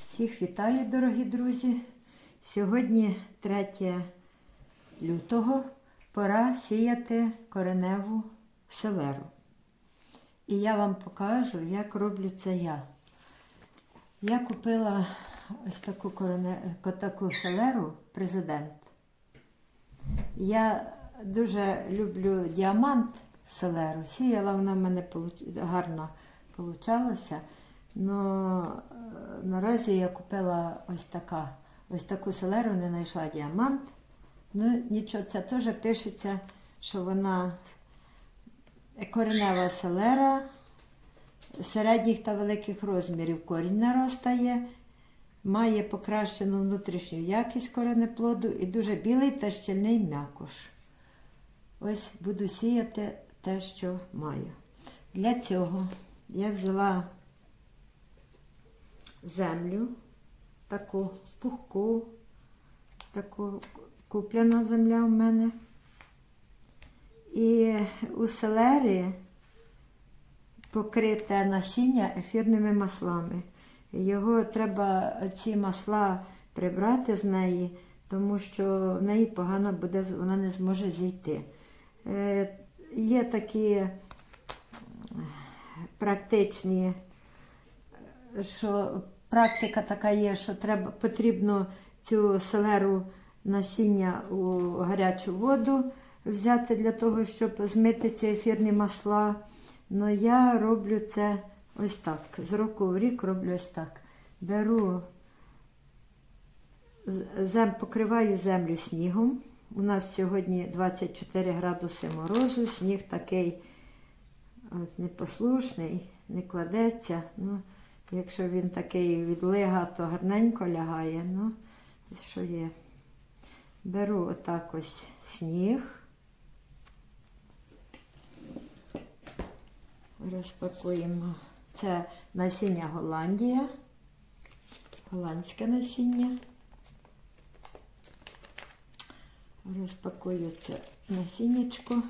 Всіх вітаю, дорогі друзі. Сьогодні 3 лютого пора сіяти кореневу селеру. І я вам покажу, як роблю це я. Я купила ось таку, корене... таку селеру президент. Я дуже люблю діамант селеру. Сіяла вона в мене гарно получалося. Но е, наразі я купила ось така, ось таку селеру, не знайшла діамант. Ну нічого, це теж пишеться, що вона коренева селера середніх та великих розмірів корінь наростає, має покращену внутрішню якість коренеплоду і дуже білий та щільний м'якуш. Ось буду сіяти те, що маю. Для цього я взяла землю, таку пухку, таку куплена земля в мене. І у селері покрите насіння ефірними маслами. Його треба ці масла прибрати з неї, тому що в неї погано буде, вона не зможе зійти. Е, Є такі практичні що практика така є, що треба, потрібно цю селеру насіння у гарячу воду взяти для того, щоб змити ці ефірні масла. Ну я роблю це ось так. З року в рік роблю ось так. Беру, зем, покриваю землю снігом. У нас сьогодні 24 градуси морозу, сніг такий от, непослушний, не кладеться. Ну, Якщо він такий відлига, то гарненько лягає. Ну, що є. Беру отак ось сніг. Розпакуємо. Це насіння Голландія. Голландське насіння. Розпакую це насіннячко.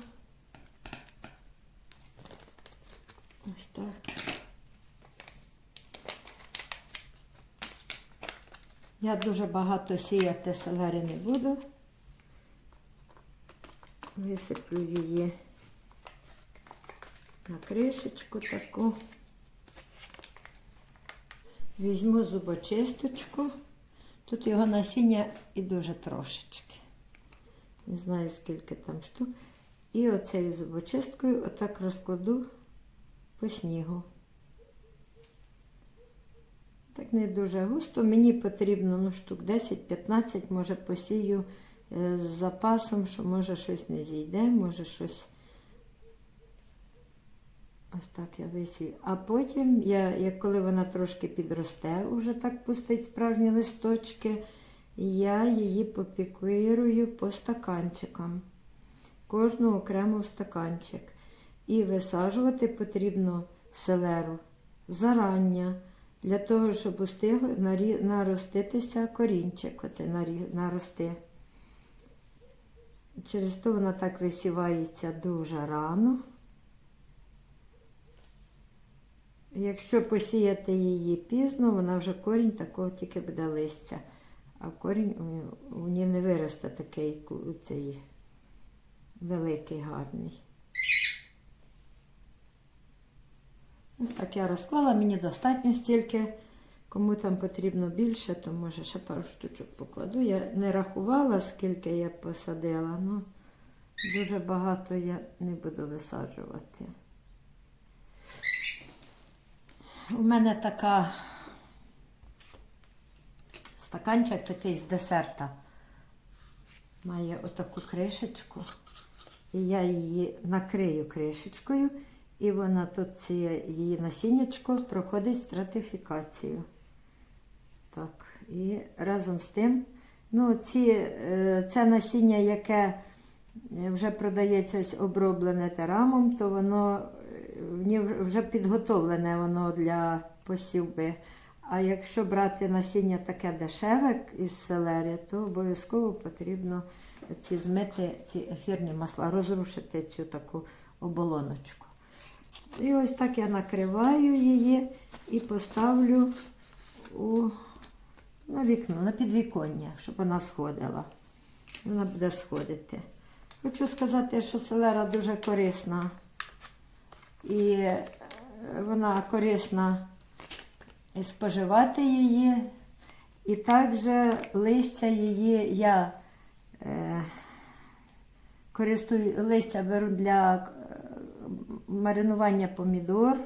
Ось так. Я дуже багато сіяти селери не буду. Висиплю її на кришечку таку. Візьму зубочисточку. Тут його насіння і дуже трошечки. Не знаю, скільки там штук. І оцею зубочисткою отак розкладу по снігу. Так не дуже густо. Мені потрібно ну, штук 10-15, може посію е, з запасом, що може щось не зійде, може щось. Ось так я висію. А потім, я, як коли вона трошки підросте, вже так пустить справжні листочки, я її попікирую по стаканчикам. Кожну окремо в стаканчик. І висаджувати потрібно селеру зарання для того, щоб устиг нароститися корінчик, оце нарости. Через то вона так висівається дуже рано. Якщо посіяти її пізно, вона вже корінь такого тільки буде листя. А корінь у ній не виросте такий цей великий, гарний. Ось так я розклала, мені достатньо стільки. Кому там потрібно більше, то може ще пару штучок покладу. Я не рахувала, скільки я посадила, ну дуже багато я не буду висаджувати. У мене така стаканчик такий з десерта. Має отаку кришечку. І я її накрию кришечкою, і вона тут ці, її насіннячко проходить стратифікацію. Так, і разом з тим, ну, ці, е, це насіння, яке вже продається ось оброблене терамом, то воно е, вже підготовлене воно для посівби. А якщо брати насіння таке дешеве із селери, то обов'язково потрібно ці змити ці ефірні масла, розрушити цю таку оболоночку. І ось так я накриваю її і поставлю у на вікно, на підвіконня, щоб вона сходила. Вона буде сходити. Хочу сказати, що селера дуже корисна. І е, вона корисна споживати її. І також листя її я е, користую, листя беру для маринування помідор.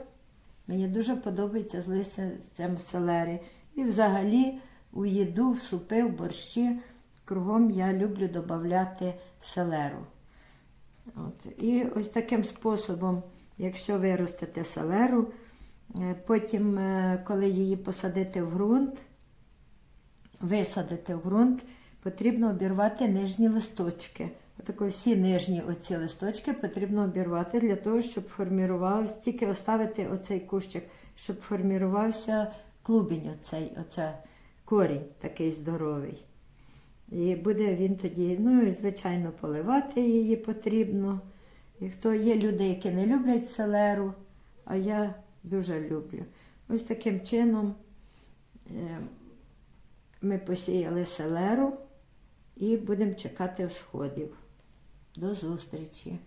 Мені дуже подобається з листям селери. І взагалі у їду, в супи, в борщі кругом я люблю додати селеру. От. І ось таким способом, якщо виростете селеру, е, потім, е, коли її посадити в ґрунт, висадити в ґрунт, потрібно обірвати нижні листочки. Отако всі нижні оці листочки потрібно обірвати для того, щоб формірувався, тільки оставити оцей кущик, щоб формірувався клубінь, оцей, оця корінь такий здоровий. І буде він тоді, ну і звичайно, поливати її потрібно. І хто є люди, які не люблять селеру, а я дуже люблю. Ось таким чином е, ми посіяли селеру і будемо чекати всходів. До зустрічі!